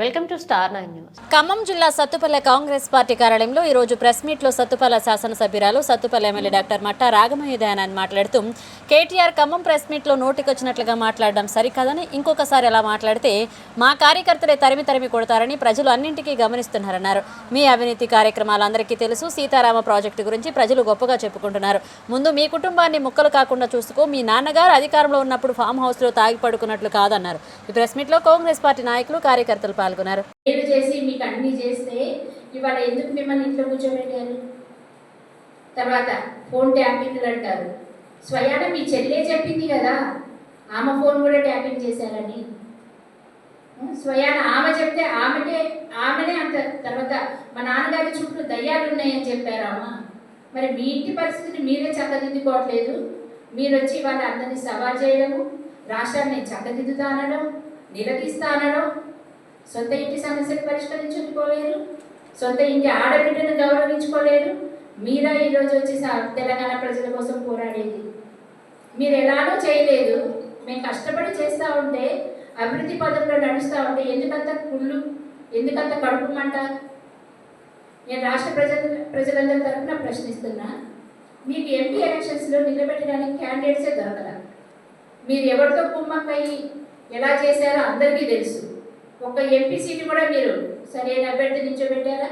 Welcome to star nine news. Khammam జిల్లా Sathupalle Congress party కార్యాలయంలో ఈ రోజు ప్రెస్ మీట్లో సత్తుపల్లె శాసనసభ్యురాలు సత్తుపల్లె ఎమ్మెల్యే డాక్టర్ మట్టా రాగమయ్య దయానంద్ మాట్లాడుతూ కేటీఆర్ ఖమ్మం ప్రెస్ మీట్లో నోటికొచ్చినట్లుగా మాట్లాడడం సరికాదని ఇంకొకసారి అలా మాట్లాడితే మా కార్యకర్తలే తరిమి తరిమి కొడతారని ప్రజలు అన్నింటికీ గమనిస్తున్నారన్నారు. మీ అవినీతి కార్యక్రమాలు అందరికీ తెలుసు సీతారామ ప్రాజెక్టు గురించి ప్రజలు గొప్పగా చెప్పుకుంటున్నారు. ముందు మీ కుటుంబాన్ని ముక్కలు కాకుండా చూసుకో మీ నాన్నగారు అధికారంలో ఉన్నప్పుడు ఫామ్ హౌస్లో తాగి పడుకున్నట్లు కాదన్నారు. ఈ ప్రెస్ మీట్లో కాంగ్రెస్ పార్టీ నాయకులు కార్యకర్తలు పాల్గొన్నారు. చేసి మీకు అన్ని చేస్తే ఇవాళ ఎందుకు మిమ్మల్ని ఇంట్లో కూర్చోబెట్టారు? తర్వాత ఫోన్ ట్యాపింగ్లు అంటారు. స్వయాన మీ చెల్లే చెప్పింది కదా. ఆమె ఫోన్ కూడా ట్యాపింగ్ చేశారని. స్వయాన ఆమె చెప్తే ఆమెనే ఆమెనే అంత తర్వాత మా నాన్నగారి చుట్టూ దయ్యాలు ఉన్నాయని చెప్పారామా మరి మీ ఇంటి పరిస్థితిని మీరే చక్కదిద్దుకోవట్లేదు. మీరు వచ్చి వాళ్ళ అందరినీ సవాల్ చేయడము రాష్ట్రాన్ని చక్కదిద్దుతానడం అనడం అనడం. సొంత ఇంటి సమస్యలు పరిష్కరించుకోలేరు సొంత ఇంటి ఆడబిడ్డను గౌరవించుకోలేరు. మీరా ఈరోజు వచ్చి తెలంగాణ ప్రజల కోసం పోరాడేది. మీరు ఎలానో చేయలేదు. మేము కష్టపడి చేస్తూ ఉంటే అభివృద్ధి పదంలో నడుస్తూ ఉంటే ఎందుకంత కుళ్ళు ఎందుకంత కడుపుమంట నేను రాష్ట్ర ప్రజల ప్రజలందరి తరఫున ప్రశ్నిస్తున్నా. మీకు ఎంపీ ఎలక్షన్స్లో నిలబెట్టడానికి క్యాండిడేట్సే దొరకదా మీరు ఎవరితో కుమ్మక్కై ఎలా చేశారో అందరికీ తెలుసు. ఒక ఎంపీ సీటు కూడా మీరు సరైన అభ్యర్థి నిల్చోబెట్టారా?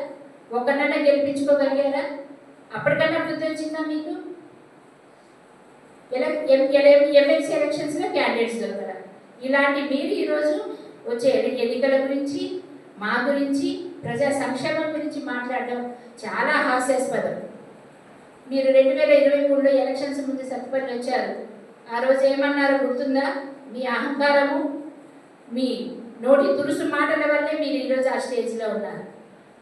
ఒకరినన్నా గెలిపించుకోగలిగారా? అప్పటికన్నా అభివృద్ధి వచ్చిందా మీకు? ఎలా ఎమ్మెల్సీ ఎలక్షన్స్లో క్యాండిడేట్స్ దొరకరా ఇలాంటి మీరు ఈరోజు వచ్చే ఎన్నికల గురించి మా గురించి ప్రజా సంక్షేమం గురించి మాట్లాడడం చాలా హాస్యాస్పదం. మీరు రెండు వేల ఇరవై మూడులో ఎలక్షన్స్ ముందు సత్తుపల్లి వచ్చారు. ఆ రోజు ఏమన్నారో గుర్తుందా? మీ అహంకారము మీ నోటి తురుసు మాటల వల్లే మీరు ఈరోజు ఆ స్టేజ్లో ఉన్నారు.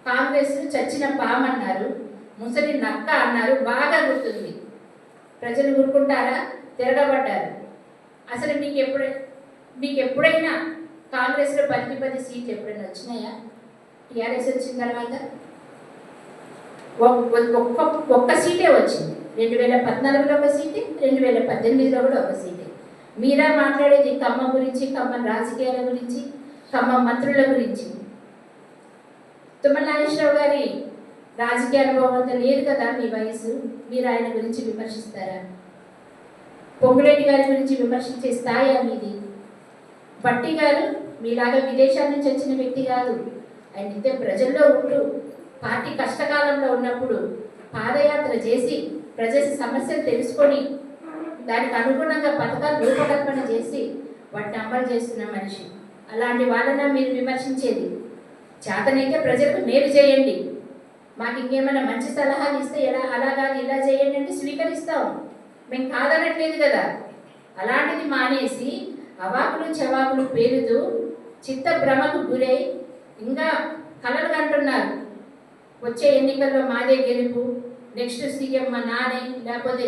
కాంగ్రెస్ చచ్చిన పామన్నారు. ముసలి నక్క అన్నారు. బాగా గుర్తుంది. ప్రజలు ఊరుకుంటారా? తిరగబడ్డారు. అసలు మీకు ఎప్పుడు మీకు ఎప్పుడైనా కాంగ్రెస్లో పది పది సీట్లు ఎప్పుడైనా వచ్చినాయా? టీఆర్ఎస్ వచ్చిన తర్వాత? ఒక్క ఒక్క సీటే వచ్చింది. రెండు వేల పద్నాలుగులో ఒక సీటే రెండు వేల పద్దెనిమిదిలో కూడా ఒక సీటే. మీరా మాట్లాడేది ఖమ్మం గురించి ఖమ్మం రాజకీయాల గురించి ఖమ్మం మంత్రుల గురించి. తుమ్మల నాగేశ్వరరావు గారి రాజకీయ అనుభవం అంత లేదు కదా మీ వయసు? మీరు ఆయన గురించి విమర్శిస్తారా? పొంగులేటి గారి గురించి విమర్శించే స్థాయి మీది? భట్టి గారు మీలాగా విదేశాల నుంచి వచ్చిన వ్యక్తి కాదు. ఆయన నిత్యం ప్రజల్లో ఉంటూ పార్టీ కష్టకాలంలో ఉన్నప్పుడు పాదయాత్ర చేసి ప్రజల సమస్యలు తెలుసుకొని దానికి అనుగుణంగా పథకాలు రూపకల్పన చేసి వాటిని అమలు చేస్తున్న మనిషి. అలాంటి వాళ్ళన మీరు విమర్శించేది? చేతనైతే ప్రజలకు మేలు చేయండి. మాకు ఇంకేమైనా మంచి సలహాలు ఇస్తే ఎలా అలా కాదు ఇలా చేయండి అంటే స్వీకరిస్తాం మేము కాదనట్లేదు కదా. అలాంటిది మానేసి అవాకులు చవాకులు పేరుతూ చిత్త భ్రమకు గురై ఇంకా కలలు కంటున్నారు. వచ్చే ఎన్నికల్లో మాదే గెలుపు నెక్స్ట్ సీఎం మా నానే లేకపోతే